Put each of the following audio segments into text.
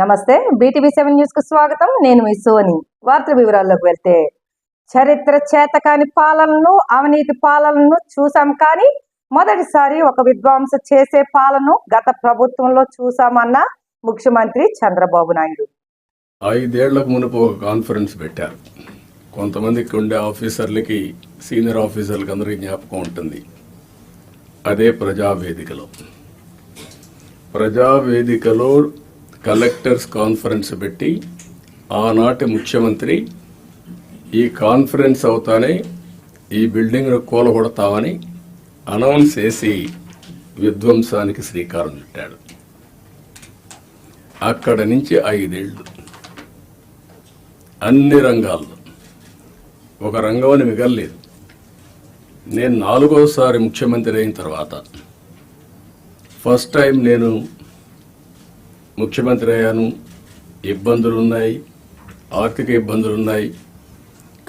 నమస్తే BTV seven న్యూస్కు స్వాగతం. నేను మీ సోని. వార్తల వివరాల్లోకి వెళ్తే చరిత్ర చేతకాని పాలనను అవినీతి పాలనను చూసాం కానీ మొదటిసారి ఒక విద్వాంస చేసే పాలన గత ప్రభుత్వంలో చూసామన్న ముఖ్యమంత్రి చంద్రబాబు నాయుడు. ఐదేళ్ళకు మునుపు ఒక కాన్ఫరెన్స్ పెట్టారు. కొంతమందికి ఉండే ఆఫీసర్లకి సీనియర్ ఆఫీసర్లకి అందరికీ జ్ఞాపకం ఉంటుంది. అదే ప్రజావేదికలో. ప్రజావేదికలో కలెక్టర్స్ కాన్ఫరెన్స్ పెట్టి ఆనాటి ముఖ్యమంత్రి ఈ కాన్ఫరెన్స్ అవుతానే ఈ బిల్డింగ్ను కూలగొడతామని అనౌన్స్ చేసి విధ్వంసానికి శ్రీకారం చుట్టాడు. అక్కడ నుంచి ఐదేళ్ళు. అన్ని రంగాల్లో. ఒక రంగం అని మిగలలేదు. నేను నాలుగోసారి ముఖ్యమంత్రి అయిన తర్వాత ఫస్ట్ టైం నేను ముఖ్యమంత్రి అయ్యాను. ఇబ్బందులు ఉన్నాయి ఆర్థిక ఇబ్బందులు ఉన్నాయి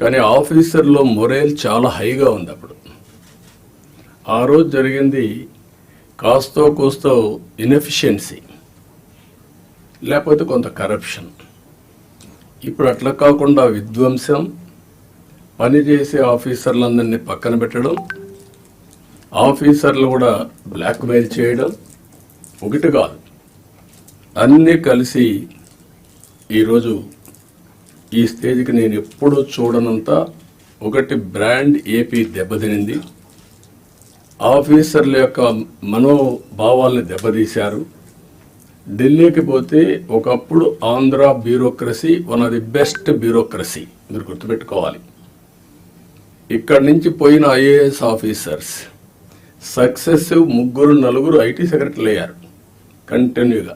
కానీ ఆఫీసర్లో మొరేల్ చాలా హైగా ఉంది అప్పుడు. ఆ రోజు జరిగింది కాస్తో కూస్తో ఇన్ఎఫిషియన్సీ. లేకపోతే కొంత కరప్షన్. ఇప్పుడు అట్లా కాకుండా విధ్వంసం పనిచేసే ఆఫీసర్లందరినీ పక్కన పెట్టడం ఆఫీసర్లు కూడా బ్లాక్మెయిల్ చేయడం ఒకటి కాదు. అన్నీ కలిసి ఈరోజు ఈ స్టేజ్కి నేను ఎప్పుడూ చూడనంత ఒకటి బ్రాండ్ ఏపీ దెబ్బతినింది. ఆఫీసర్ల యొక్క మనోభావాల్ని దెబ్బతీశారు. ఢిల్లీకి పోతే ఒకప్పుడు Andhra bureaucracy one of the best bureaucracy మీరు గుర్తుపెట్టుకోవాలి. ఇక్కడి నుంచి పోయిన ఐఏఎస్ ఆఫీసర్స్ సక్సెసివ్ ముగ్గురు నలుగురు ఐటీ సెక్రటరీలు అయ్యారు కంటిన్యూగా.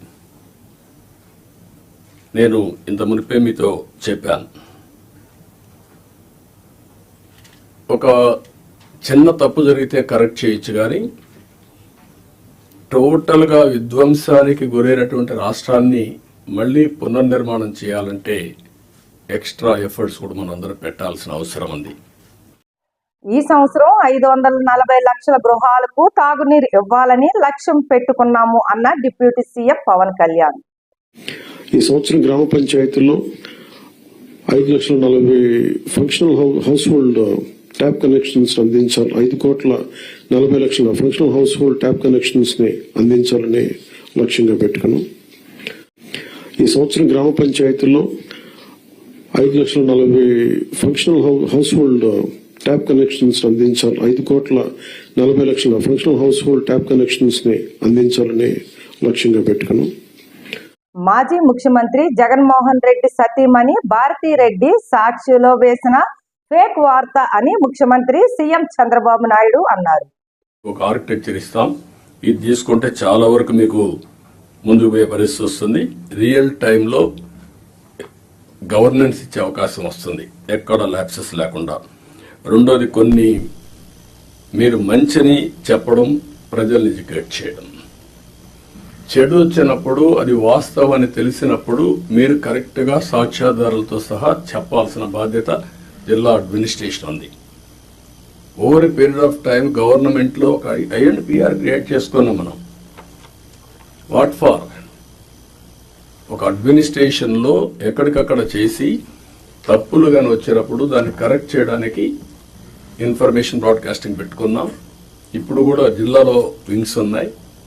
నేను ఇంత మునిపే మీతో చెప్పాను. ఒక చిన్న తప్పు జరిగితే కరెక్ట్ చేయొచ్చు కానీ టోటల్గా విధ్వంసానికి గురైనటువంటి రాష్ట్రాన్ని మళ్ళీ పునర్నిర్మాణం చేయాలంటే ఎక్స్ట్రా ఎఫర్ట్స్ కూడా మనం పెట్టాల్సిన అవసరం ఉంది. ఈ సంవత్సరం ఐదు వందల నలభై లక్షల గృహాలకు తాగునీరు ఇవ్వాలని లక్ష్యం పెట్టుకున్నాము అన్న డిప్యూటీ సీఎం పవన్ కళ్యాణ్. ఈ సంవత్సరం గ్రామ పంచాయతీల్లో ఐదు లక్షల నలభై functional household tap connections అందించాలి. ఐదు కోట్ల నలభై లక్షల ఫంక్షనల్ హౌస్ హోల్డ్ ట్యాప్ కనెక్షన్స్ని అందించాలని లక్ష్యంగా పెట్టుకున్నాం. ఈ సంవత్సరం గ్రామ పంచాయతీల్లో ఐదు లక్షల నలభై functional how household tap connections అందించాలి. ఐదు కోట్ల నలభై లక్షల ఫంక్షనల్ హౌస్ హోల్డ్ ట్యాప్ కనెక్షన్స్ని అందించాలని లక్ష్యంగా పెట్టుకున్నాం. మాజీ ముఖ్యమంత్రి జగన్మోహన్ రెడ్డి సతీమణి భారతీ రెడ్డి సాక్షిలో వేసిన ఫేక్ వార్త అని ముఖ్యమంత్రి సీఎం చంద్రబాబు నాయుడు అన్నారు. ఒక ఆర్కిటెక్చర్ ఇస్తాం. ఇది తీసుకుంటే చాలా వరకు మీకు ముందుకు పోయే పరిస్థితి వస్తుంది. రియల్ టైంలో గవర్నెన్స్ ఇచ్చే అవకాశం వస్తుంది. ఎక్కడ ల్యాప్సెస్ లేకుండా. రెండోది కొన్ని మీరు మంచిని చెప్పడం ప్రజల్ని ఎడ్యుకేట్ చేయడం. చెడు వచ్చినప్పుడు అది వాస్తవం అని తెలిసినప్పుడు మీరు కరెక్ట్గా సాక్ష్యాధారులతో సహా చెప్పాల్సిన బాధ్యత జిల్లా అడ్మినిస్ట్రేషన్ ఉంది. ఓవర్ పీరియడ్ ఆఫ్ టైం గవర్నమెంట్లో ఒక ఐఎండ్పిఆర్ క్రియేట్ చేసుకున్నాం మనం. వాట్ ఫార్ ఒక అడ్మినిస్ట్రేషన్లో ఎక్కడికక్కడ చేసి తప్పులు కానీ వచ్చినప్పుడు దాన్ని కరెక్ట్ చేయడానికి ఇన్ఫర్మేషన్ బ్రాడ్కాస్టింగ్ పెట్టుకున్నాం. ఇప్పుడు కూడా జిల్లాలో వింగ్స్ ఉన్నాయి.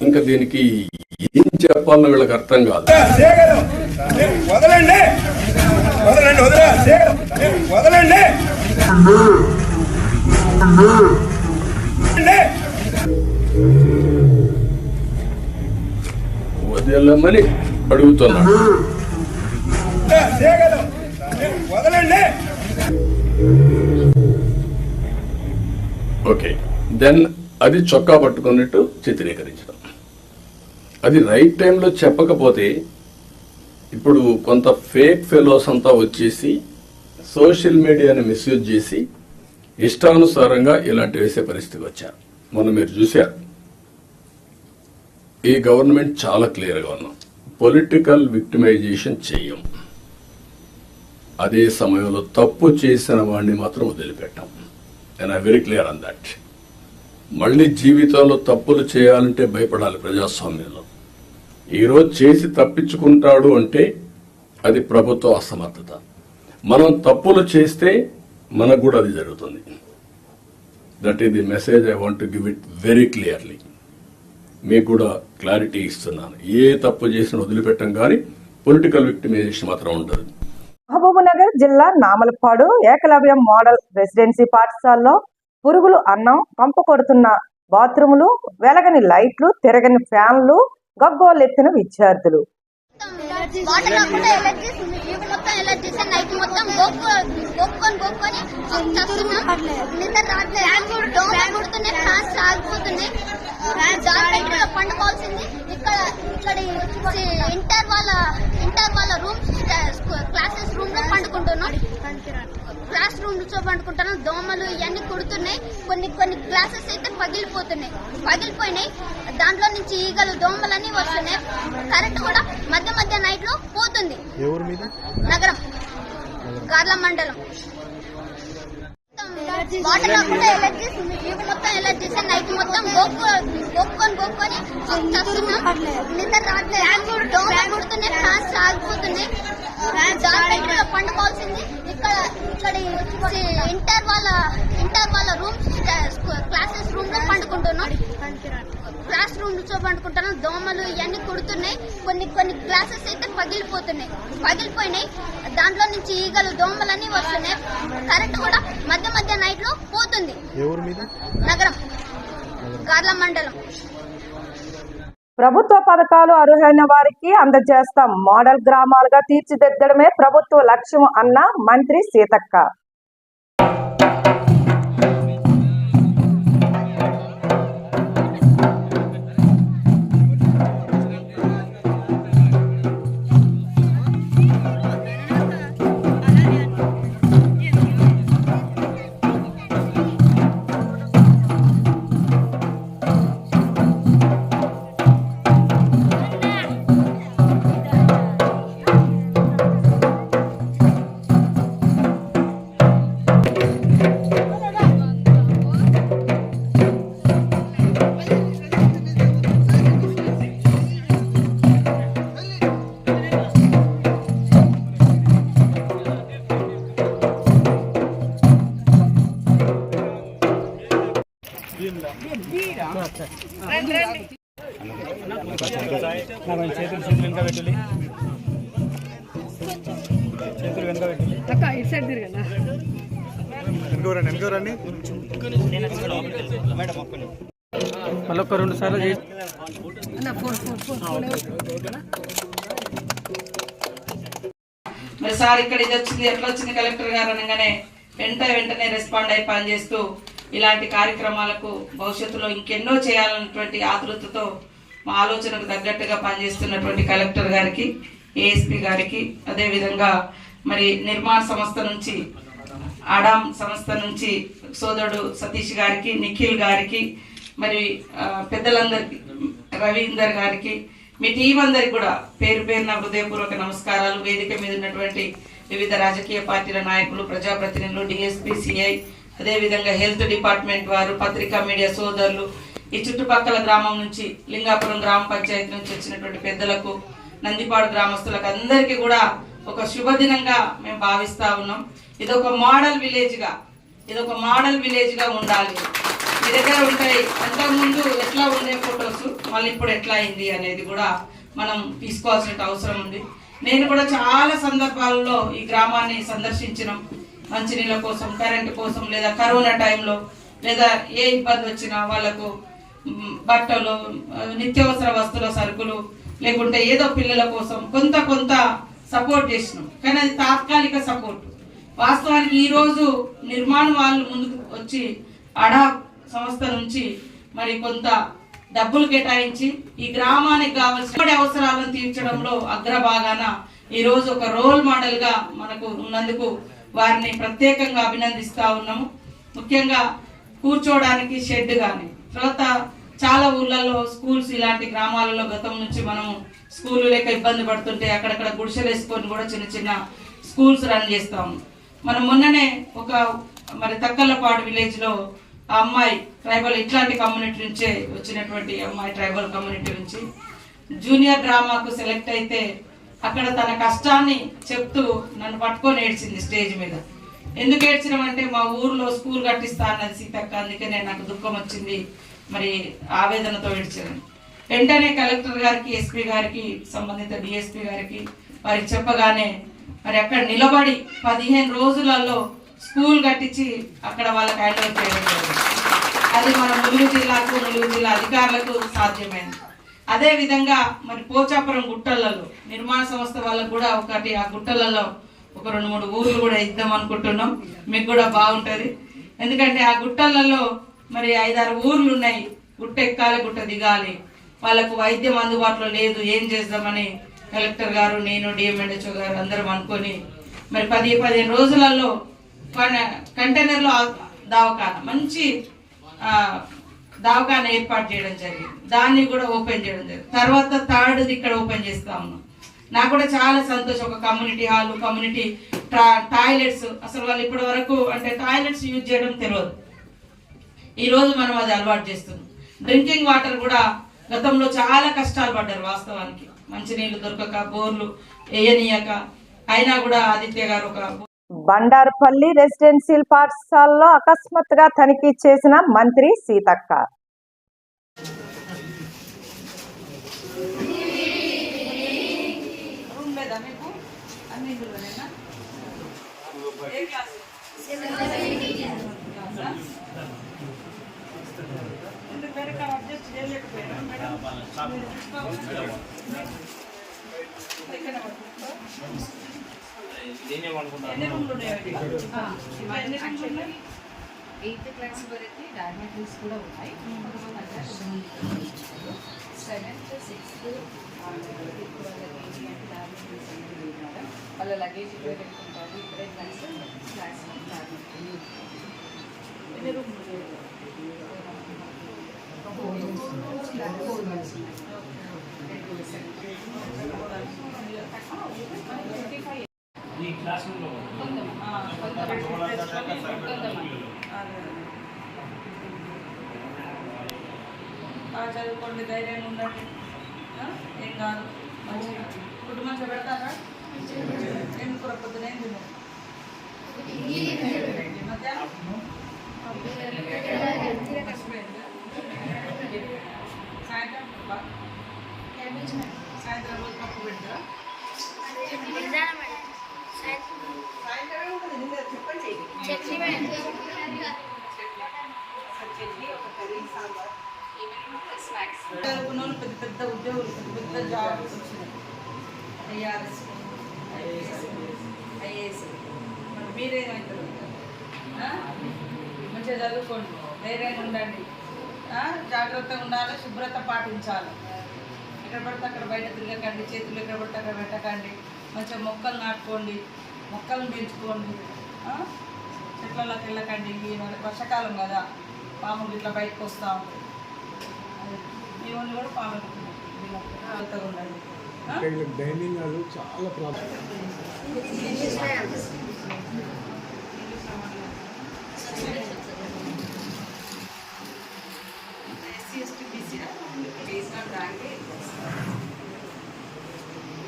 ఇంకా దీనికి ఏం చెప్పాలన్న వీళ్ళకి అర్థం కాదు. వదలండి. వదలండి వదలమని అడుగుతున్నాడు వదలండి. ఓకే. దెన్ అది చొక్కా పట్టుకున్నట్టు చిత్రీకరించడం. అది రైట్ టైంలో చెప్పకపోతే ఇప్పుడు కొంత ఫేక్ ఫెలోస్ అంతా వచ్చేసి సోషల్ మీడియాని మిస్యూజ్ చేసి ఇష్టానుసారంగా ఇలాంటి వేసే పరిస్థితికి వచ్చారు. మొన్న మీరు చూశారు. ఈ గవర్నమెంట్ చాలా క్లియర్గా ఉన్నాం. పొలిటికల్ విక్టిమైజేషన్ చెయ్యం అదే సమయంలో తప్పు చేసిన వాడిని మాత్రం వదిలిపెట్టాం. And I very clear on that మళ్ళీ జీవితంలో తప్పులు చేయాలంటే భయపడాలి ప్రజాస్వామ్యంలో. ఈరోజు చేసి తప్పించుకుంటాడు అంటే అది ప్రభుత్వ అసమర్థత. మనం తప్పులు చేస్తే మనకు కూడా అది జరుగుతుంది. That is the message I want give it very clearly మీకు కూడా క్లారిటీ ఇస్తున్నాను. ఏ తప్పు చేసినా వదిలిపెట్టం కానీ పొలిటికల్ విక్టిమైజేషన్ మాత్రం ఉండదు. మహబూబ్నగర్ జిల్లా నామలపాడు ఏకలవ్య మోడల్ రెసిడెన్సీ పాఠశాలలో పురుగులు అన్నం పంపు కొడుతున్న బాత్రూములు వెలగని లైట్లు తిరగని ఫ్యాన్లు గగ్గోలెత్తిన విద్యార్థులు. వాటర్ రాకుండా ఎలర్జీస్ ఇవి మొత్తం ఎలర్జీస్ నైట్ మొత్తం గోక్కు గోక్కొని గోక్కొని చస్తున్నాం. నిద్ర రావట్లేదు. దోమ కుడుతున్నాయి ఫ్యాన్స్ ఆగిపోతున్నాయి. జాగ్రత్తగా పండుకోవాల్సింది. ఇక్కడ ఇంటర్ వాళ్ళ ఇంటర్ వాళ్ళ రూమ్ క్లాసెస్ రూమ్లో పండుకుంటున్నాం. క్లాస్ రూమ్లో పండుకుంటున్నాం దోమలు ఇవన్నీ కుడుతున్నాయి. కొన్ని కొన్ని క్లాసెస్ అయితే పగిలిపోతున్నాయి. పగిలిపోయినాయి. దాంట్లో నుంచి ఈగలు దోమలన్నీ వస్తున్నాయి. కరెంట్ కూడా మధ్య మధ్య నైట్లో పోతుంది నగరం. గార్ల మండలం. వాటర్ రాకుండా ఎలర్జీస్ ఇవి మొత్తం ఎలర్జీస్ నైట్ మొత్తం గోక్కు గోక్కొని గోక్కొని చస్తున్నాం నిద్ర రావట్లేదు. దోమ కుడుతున్నాయి. ఫ్యాన్స్ ఆగిపోతున్నాయి. జాగ్రత్తగా పండుకోవాల్సింది. ఇక్కడ ఇక్కడ ఇంటర్ వాళ్ళ ఇంటర్ వాళ్ళ రూమ్ క్లాసెస్ రూమ్లో పండుకుంటున్నాం. క్లాస్ రూమ్లో పండుకుంటున్నాం. దోమలు ఇవన్నీ కుడుతున్నాయి. కొన్ని కొన్ని క్లాసెస్ అయితే పగిలిపోతున్నాయి. పగిలిపోయినాయి. దాంట్లో నుంచి ఈగలు దోమలన్నీ వస్తున్నాయి. కరెంట్ కూడా మధ్య మధ్య నైట్లో పోతుంది. నగరం. గార్ల మండలం. ప్రభుత్వ పథకాలు అర్హులైన వారికి అందజేస్తాం. మోడల్ గ్రామాలుగా తీర్చిదిద్దడమే ప్రభుత్వ లక్ష్యం అన్న మంత్రి సీతక్క. చేతులు చేతులు పెట్టాలి చేతులు పెట్టాలి అక్క ఇటు సైడ్ మళ్ళీ ఒక రెండు సార్లు చేసి మరి సార్ ఇక్కడ ఇది వచ్చింది ఎట్లా వచ్చింది? కలెక్టర్ గారు అనగానే వెంట వెంటనే రెస్పాండ్ అయి పనిచేస్తూ ఇలాంటి కార్యక్రమాలకు భవిష్యత్తులో ఇంకెన్నో చేయాలన్నటువంటి ఆతృతతో మా ఆలోచనకు తగ్గట్టుగా పనిచేస్తున్నటువంటి కలెక్టర్ గారికి ఏఎస్పీ గారికి అదేవిధంగా మరి నిర్మాణ సంస్థ నుంచి ఆడాం సంస్థ నుంచి సోదరుడు సతీష్ గారికి నిఖిల్ గారికి మరి పెద్దలందరికి పెద్దలందరికీ రవీందర్ గారికి మీ టీం అందరికి కూడా పేరు పేరున హృదయపూర్వక నమస్కారాలు. వేదిక మీద ఉన్నటువంటి వివిధ రాజకీయ పార్టీల నాయకులు ప్రజాప్రతినిధులు డిఎస్పీ సిఐ అదేవిధంగా హెల్త్ డిపార్ట్మెంట్ వారు పత్రికా మీడియా సోదరులు ఈ చుట్టుపక్కల గ్రామం నుంచి లింగాపురం గ్రామ పంచాయతీ నుంచి వచ్చినటువంటి పెద్దలకు నందిపాడు గ్రామస్తులకు అందరికీ కూడా ఒక శుభదినంగా మేము భావిస్తూ ఉన్నాం. ఇది ఒక మోడల్ విలేజ్గా ఇదొక ఇది ఒక మోడల్ విలేజ్గా ఉండాలి. మీ దగ్గర ఉంటాయి అంతకుముందు ఎట్లా ఉండే ఫొటోస్ మళ్ళీ ఇప్పుడు ఎట్లా అయింది అనేది కూడా మనం తీసుకోవాల్సిన అవసరం ఉంది. నేను కూడా చాలా సందర్భాల్లో ఈ గ్రామాన్ని సందర్శించినాం. మంచినీళ్ళ కోసం కరెంటు కోసం లేదా కరోనా టైంలో లేదా ఏ ఇబ్బంది వచ్చినా వాళ్ళకు బట్టలు నిత్యావసర వస్తువుల సరుకులు లేకుంటే ఏదో పిల్లల కోసం కొంత కొంత సపోర్ట్ చేసినాం. కానీ అది తాత్కాలిక సపోర్ట్ వాస్తవానికి ఈరోజు నిర్మాణం నిర్మాణ వాళ్ళు ముందుకు వచ్చి అడా సంస్థ నుంచి మరి కొంత డబ్బులు కేటాయించి ఈ గ్రామానికి కావాల్సిన అవసరాలను తీర్చడంలో అగ్రభాగాన ఈరోజు ఒక రోల్ మోడల్గా మనకు ఉన్నందుకు వారిని ప్రత్యేకంగా అభినందిస్తూ ఉన్నాము. ముఖ్యంగా కూర్చోవడానికి షెడ్ కానీ తర్వాత చాలా ఊళ్ళల్లో స్కూల్స్ ఇలాంటి గ్రామాలలో గతం నుంచి మనము స్కూల్ లేక ఇబ్బంది పడుతుంటే అక్కడక్కడ గుడిసెలు వేసుకొని కూడా చిన్న చిన్న స్కూల్స్ రన్ చేస్తాము. మనం మొన్ననే ఒక మరి తక్కలపాడు విలేజ్లో ఆ అమ్మాయి ట్రైబల్ ఇట్లాంటి కమ్యూనిటీ నుంచే వచ్చినటువంటి అమ్మాయి ట్రైబల్ కమ్యూనిటీ నుంచి. జూనియర్ డ్రామాకు సెలెక్ట్ అయితే అక్కడ తన కష్టాన్ని చెప్తూ నన్ను పట్టుకొని ఏడ్చింది స్టేజ్ మీద. ఎందుకు ఏడ్చినామంటే మా ఊర్లో స్కూల్ కట్టిస్తా అన్నది సీతక్క అందుకనే నాకు దుఃఖం వచ్చింది. మరి ఆవేదనతో ఏడ్చాను. వెంటనే కలెక్టర్ గారికి ఎస్పీ గారికి సంబంధిత డిఎస్పీ గారికి వారికి చెప్పగానే మరి అక్కడ నిలబడి పదిహేను రోజులలో స్కూల్ కట్టించి అక్కడ వాళ్ళకి హ్యాండ్ ఓవర్ చేయడం అది మన ములుగు జిల్లాకు ములుగు జిల్లా అధికారులకు సాధ్యమైంది. అదే విధంగా మరి పోచాపురం గుట్టలలో నిర్మాణ సంస్థ వాళ్ళకు కూడా ఒకటి ఆ గుట్టలలో ఒక రెండు మూడు ఊర్లు కూడా ఇద్దాం అనుకుంటున్నాం. మీకు కూడా బాగుంటుంది. ఎందుకంటే ఆ గుట్టలలో మరి ఐదారు ఊర్లు ఉన్నాయి. గుట్ట ఎక్కాలి గుట్ట దిగాలి. వాళ్ళకు వైద్యం అందుబాటులో లేదు. ఏం చేద్దామని కలెక్టర్ గారు నేను డిఎంఎన్హెచ్ఓ గారు అందరం అనుకొని మరి పది పదిహేను రోజులలో కంటైనర్లో లో మంచి దావకాన్ని ఏర్పాటు చేయడం జరిగింది. దాన్ని కూడా ఓపెన్ చేయడం జరిగింది. తర్వాత థర్డ్ది ఇక్కడ ఓపెన్ చేస్తా ఉన్నాం. నాకు కూడా చాలా సంతోషం. ఒక కమ్యూనిటీ హాల్ కమ్యూనిటీ టాయిలెట్స్. అసలు వాళ్ళు ఇప్పటి వరకు అంటే టాయిలెట్స్ యూజ్ చేయడం తెలియదు. ఈరోజు మనం అది అలవాటు చేస్తున్నాం. డ్రింకింగ్ వాటర్ కూడా గతంలో చాలా కష్టాలు పడ్డారు వాస్తవానికి. మంచినీళ్ళు దొరకక బోర్లు వేయనీయక అయినా కూడా ఆదిత్య గారు ఒక బండారుపల్లి రెసిడెన్షియల్ పాఠశాలలో అకస్మాత్తుగా తనిఖీ చేసిన మంత్రి సీతక్క. మేడం? ఇక్కడ పట్టుకో. ఎన్ని రూమ్లు ఉన్నాయి అవి? ఆ, ఇవి ఎన్ని రూమ్లు ఉన్నాయి ఎయిత్ క్లాస్ వరకు డార్మెటరీస్ కూడా ఉన్నాయి సెవెంత్ సిక్స్త్ ఇప్పుడు వాళ్ళకి ఏంటి అంటే డార్మెటరీస్ అనేది మేడం వాళ్ళ లగేజ్ ఇక్కడ పెట్టుకుంటారు ఇక్కడే క్లాస్ క్లాస్ డార్మెటరీ ఎన్ని రూమ్లు ఉన్నాయి ఫోర్ మంత్స్ ఉన్నాయి బాగా చదువుకోండి ధైర్యంగా ఉండండి ఆ? ఏం కాదు మంచిగా ఫుడ్ మంచిగా పెడతారా ఏం కూర పొద్దున ఏం? సాయంత్రం సాయంత్రం రోజు పప్పు పెడతారా చదువుకున్న వాళ్ళు పెద్ద పెద్ద ఉద్యోగులు పెద్ద పెద్ద జాబ్స్ వచ్చినాయి ఐఆర్ఎస్ ఐఏఎస్ మరి మీరేమవుతారు మంచిగా చదువుకోండి ధైర్యంగా ఉండండి జాగ్రత్తగా ఉండాలి శుభ్రత పాటించాలి ఎక్కడ పడితే అక్కడ బయట తిరగకండి చేతులు ఎక్కడ పడితే అక్కడ పెట్టకండి మంచిగా మొక్కలు నాటుకోండి మొక్కలను పెంచుకోండి? చెట్లలోకి వెళ్ళకండి. ఈ వర్షాకాలం కదా పాములు ఇట్లా బయటకు వస్తూ ఉంటాయి వాళ్ళు కూడా? డైనింగ్ హాల్ చాలా ప్రాబ్లం ఎస్సీ ఎస్టీ బీసీనా బీసీనా బ్రాండ్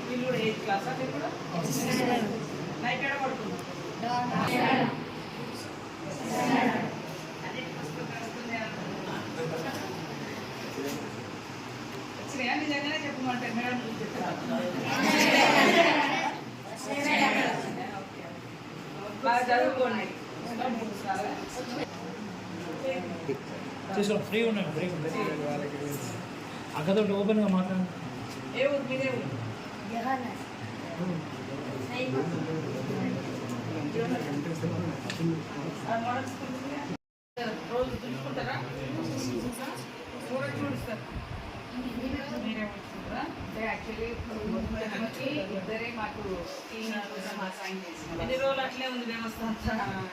వీళ్ళు కూడా ఎయిత్ క్లాస్ అది కూడా నైట్ ఎక్కడ పడుతున్నారు అదే ఫస్ట్ వస్తుంది వచ్చినాయా నీ సహజంగానే చెప్పమంటే మేడం బాగా చదువుకోండి చూసుకోండి ఫ్రీ ఉండండి ఫ్రీ ఉండండి అక్కతో ఓపెన్గా మాట్లాడండి ఏ ఊరు? మీదే ఊరు. రోజు చూసుకుంటారా యాక్చువల్లీ ఇద్దరే మాకు ఎన్ని రోజులు అట్లే ఉంది వ్యవస్థ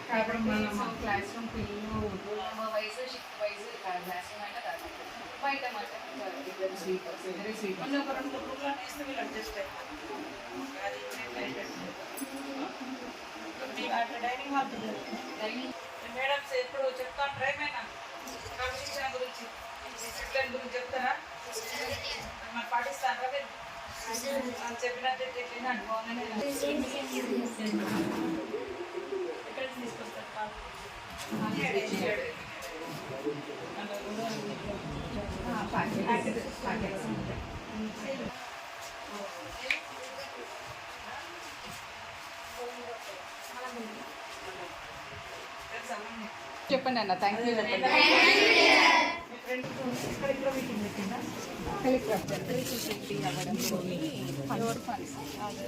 కాబట్టి మనం క్లాస్ రూమ్ పిల్లలు room shift wise classroom అయినా బయట ఇద్దరు ఇద్దరే ఒక రెండు అడ్జస్ట్ డైనింగ్ హాల్ మేడమ్స్ ఎప్పుడు చెప్తాను ఏమైనా క్రమశిక్షణ గురించి డిసిప్లిన్ గురించి చెప్తారా మరి పాటిస్తాను రా మీరు అని చెప్పినట్టు వినండి బాగుందని ఎక్కడ తీసుకొస్తారు పాలు? తెలుసా చెప్పండి అన్న థ్యాంక్ యూ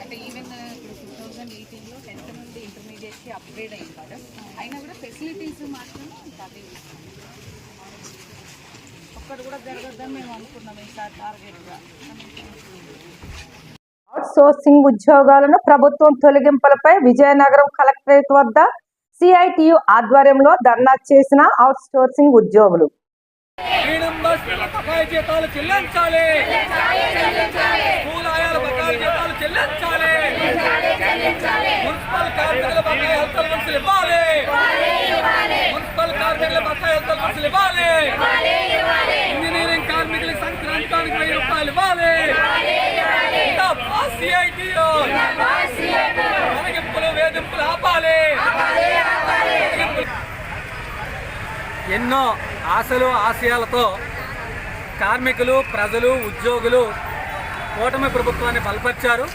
అంటే ఈవెన్ ఇప్పుడు టూ థౌజండ్ ఎయిటీన్లో టెన్త్ నుండి ఇంటర్మీడియట్కి అప్గ్రేడ్ అయింది కదా అయినా కూడా ఫెసిలిటీస్ మాత్రం అదే ఒక్కటి కూడా జరగద్దని మేము అనుకున్నాం ఈసారి టార్గెట్గా అవుట్ సోర్సింగ్ ఉద్యోగాలను ప్రభుత్వం తొలగింపులపై విజయనగరం కలెక్టరేట్ వద్ద సిఐటియు ఆధ్వర్యంలో ధర్నా చేసిన అవుట్ సోర్సింగ్ ఉద్యోగులు మున్సిపల్ ఇంజనీరింగ్ కార్మికులకు సంక్రాంతానికి వెయ్యి రూపాయలు ఇవ్వాలి. సిఐటియు వేధింపులు ఆపాలి. ఎన్నో ఆశలు ఆశయాలతో కార్మికులు ప్రజలు ఉద్యోగులు కూటమి ప్రభుత్వాన్ని బలపరిచారు.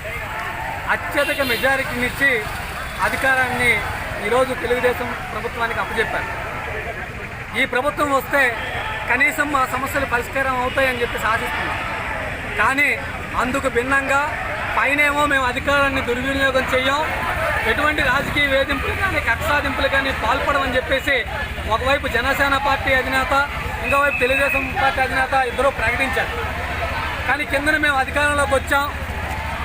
అత్యధిక మెజారిటీనిచ్చి అధికారాన్ని ఈరోజు తెలుగుదేశం ప్రభుత్వానికి అప్పచెప్పారు ఈ ప్రభుత్వం వస్తే కనీసం మా సమస్యలు పరిష్కారం అవుతాయని చెప్పి ఆశిస్తున్నాం. కానీ అందుకు భిన్నంగా పైనేమో మేము అధికారాన్ని దుర్వినియోగం చేయం ఎటువంటి రాజకీయ వేధింపులు కానీ కక్షాదింపులు కానీ పాల్పడమని చెప్పేసి ఒకవైపు జనసేన పార్టీ అధినేత ఇంకోవైపు తెలుగుదేశం పార్టీ అధినేత ఇద్దరూ ప్రకటించారు. కానీ కిందన మేము అధికారంలోకి వచ్చాం.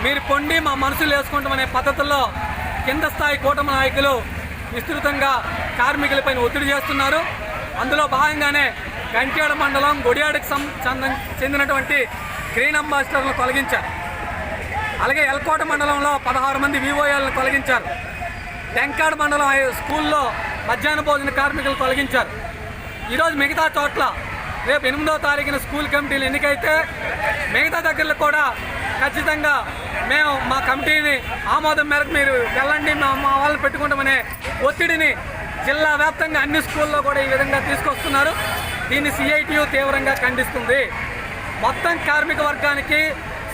మీరు పొండి మా మనసులు వేసుకుంటామనే పద్ధతుల్లో కింద స్థాయి కూటమి నాయకులు విస్తృతంగా కార్మికులపైన ఒత్తిడి చేస్తున్నారు. అందులో భాగంగానే గంట్యాడ మండలం గొడియాడకు సం చెందినటువంటి గ్రీన్ అంబాసిడర్లను తొలగించారు. అలాగే ఎల్కోట మండలంలో పదహారు మంది వివోఏలను తొలగించారు. టెంకాడ్ మండలం స్కూల్లో మధ్యాహ్న భోజన కార్మికులు తొలగించారు. ఈరోజు మిగతా చోట్ల రేపు ఎనిమిదో తారీఖున స్కూల్ కమిటీలు ఎన్నికైతే మిగతా దగ్గరలో కూడా ఖచ్చితంగా మేము మా కమిటీని ఆమోదం మేరకు మీరు వెళ్ళండి మా మా వాళ్ళని పెట్టుకుంటామనే ఒత్తిడిని జిల్లా వ్యాప్తంగా అన్ని స్కూల్లో కూడా ఈ విధంగా తీసుకొస్తున్నారు. దీన్ని సిఐటియు తీవ్రంగా ఖండిస్తుంది. మొత్తం కార్మిక వర్గానికి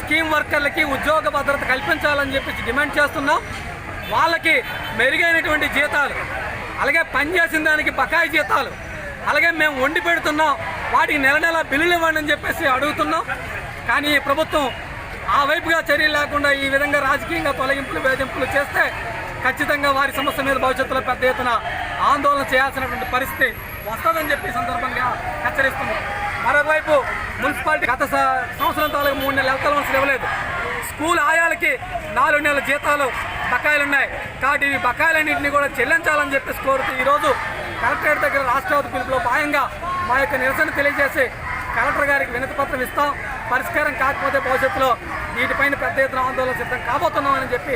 స్కీమ్ వర్కర్లకి ఉద్యోగ భద్రత కల్పించాలని చెప్పి డిమాండ్ చేస్తున్నాం. వాళ్ళకి మెరుగైనటువంటి జీతాలు అలాగే పనిచేసిన దానికి బకాయి జీతాలు అలాగే మేము వండి పెడుతున్నాం. వాటికి నెల నెల బిల్లులు ఇవ్వండి అని చెప్పేసి అడుగుతున్నాం. కానీ ఈ ప్రభుత్వం ఆ వైపుగా చర్యలు లేకుండా ఈ విధంగా రాజకీయంగా తొలగింపులు వేధింపులు చేస్తే ఖచ్చితంగా వారి సమస్య మీద భవిష్యత్తులో పెద్ద ఎత్తున ఆందోళన చేయాల్సినటువంటి పరిస్థితి వస్తుందని చెప్పి సందర్భంగా హెచ్చరిస్తున్నాం. మరొకవైపు మున్సిపాలిటీ గత సంవత్సరం తాలూకు మూడు నెలల హెల్త్ మనసులు ఇవ్వలేదు. స్కూల్ ఆయాలకి నాలుగు నెలల జీతాలు బకాయిలు ఉన్నాయి కాబట్టి ఈ బకాయిలన్నింటినీ కూడా చెల్లించాలని చెప్పేసి కోరుతూ ఈరోజు కలెక్టరేట్ దగ్గర రాష్ట్రపతి పిలుపులో భాగంగా మా యొక్క నిరసన తెలియజేసి కలెక్టర్ గారికి వినతి పత్రం ఇస్తాం. పరిష్కారం కాకపోతే భవిష్యత్తులో వీటిపైన పెద్ద ఎత్తున ఆందోళన సిద్ధం కాబోతున్నామని చెప్పి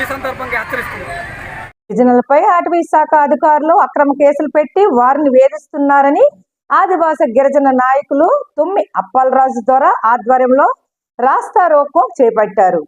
ఈ సందర్భంగా హెచ్చరిస్తున్నాం. గిరిజనులపై అటవీ శాఖ అధికారులు అక్రమ కేసులు పెట్టి వారిని వేధిస్తున్నారని ఆదివాస గిరిజన నాయకులు తుమ్మి అప్పలరాజు ద్వారా ఆధ్వర్యంలో రాస్తా రోకో చేపట్టారు.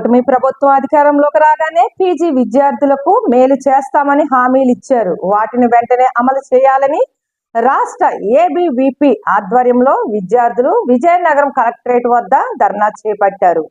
కూటమి ప్రభుత్వం అధికారంలోకి రాగానే పీజీ విద్యార్థులకు మేలు చేస్తామని హామీలు ఇచ్చారు వాటిని వెంటనే అమలు చేయాలని రాష్ట్ర ఏబివిపి ఆధ్వర్యంలో విద్యార్థులు విజయనగరం కలెక్టరేట్ వద్ద ధర్నా చేపట్టారు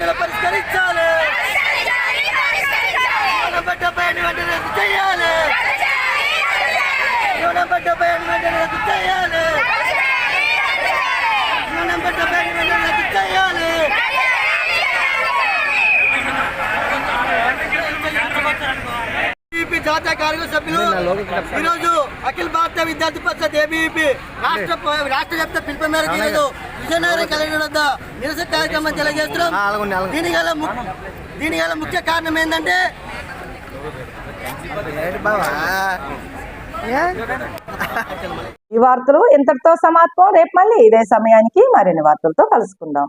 వెంటనే పరిష్కరించాలి. యువనపట్ట బయట వెంటనే రద్దు చేయాలి. యువనపట్ట బయట వెంటనే రద్దు చేయాలి. యువనపట్ట బయట వెంటనే రద్దు చేయాలి. జాతీయ కార్యవర్గ సభ్యులు ఈరోజు అఖిల భారత విద్యార్థి పరిషత్ ఏబీవీపీ రాష్ట్ర రాష్ట్ర వ్యాప్త పిలుపు మేరకు ఈరోజు విజయనగరం కలెక్టర్ వద్ద నిరసన కార్యక్రమం తెలియజేస్తున్నాం. దీని గల ము- దీని గల ముఖ్య కారణం ఏంటంటే ఈ వార్తలు ఇంతటితో సమాప్తం. రేపు మళ్ళీ ఇదే సమయానికి మరిన్ని వార్తలతో కలుసుకుందాం.